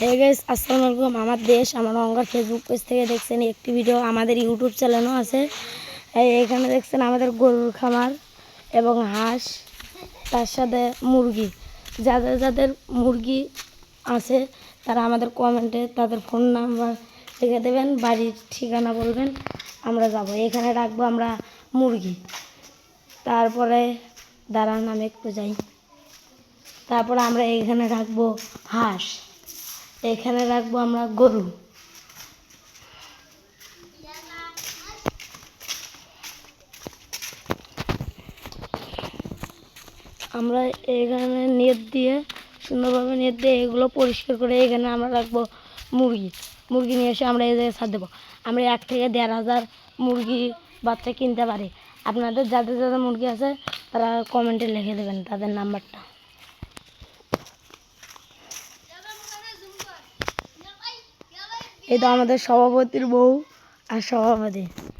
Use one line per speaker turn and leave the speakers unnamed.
Hey guys আসসালামু আলাইকুম আমার দেশ, আমার অঙ্গার ফেসবুক পেজ থেকে দেখছেন একটি ভিডিও আমাদের ইউটিউব চ্যানেলও আছে। এখানে দেখছেন আমাদের গরুর খামার এবং হাঁস, তার সাথে মুরগি। যাদের যাদের মুরগি আছে, তারা আমাদের কমেন্টে তাদের ফোন নাম্বার লিখে দেবেন, বাড়ির ঠিকানা বলবেন, আমরা যাব। এখানে রাখব আমরা মুরগি। তারপরে দাঁড়ান আমি একটু যাই। তারপরে আমরা এখানে রাখব হাঁস। এখানে রাখব আমরা গরু। আমরা এখানে নেট দিয়ে, সুন্দরভাবে নেট দিয়ে এগুলো পরিষ্কার করে এখানে আমরা রাখব মুরগি। মুরগি নিয়ে এসে আমরা এই জায়গায় ছাড় দেবো। আমরা এক থেকে দেড় হাজার মুরগি বাচ্চা কিনতে পারি। আপনাদের যাদের যাদের মুরগি আছে, তারা কমেন্টে লিখে দেবেন তাদের নাম্বারটা এই তো আমাদের সভাপতির বউ আর সভাপতি।